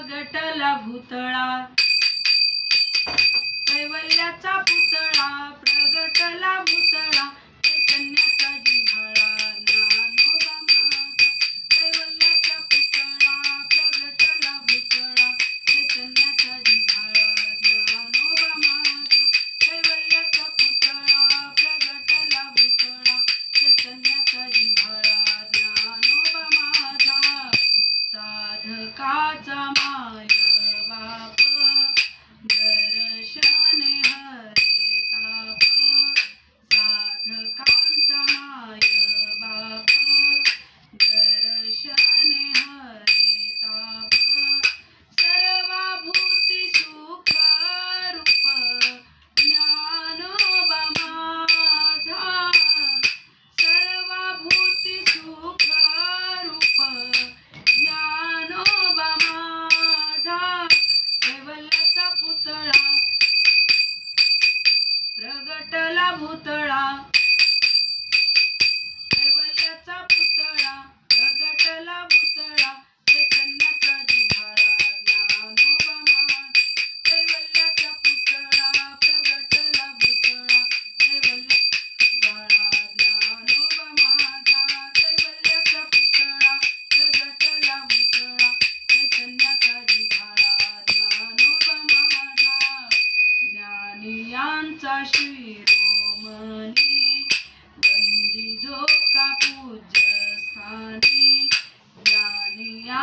गटला भूतळा. कैवल्याचा पुतळा प्रगटला shine. त्यांचा शिरोमणी बंदी जो का पूज्य स्थानी ज्ञानियां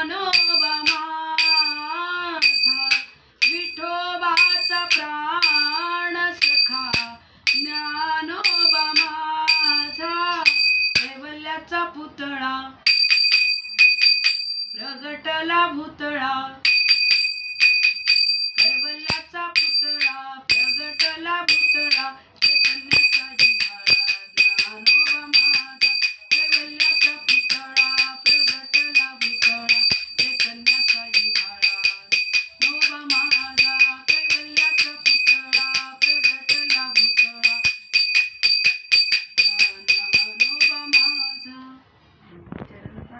ज्ञानोबा पुतळा प्रगटला भुतळा कैवल्याचा पुतळा प्रगटला भुतळा चैतन्याचा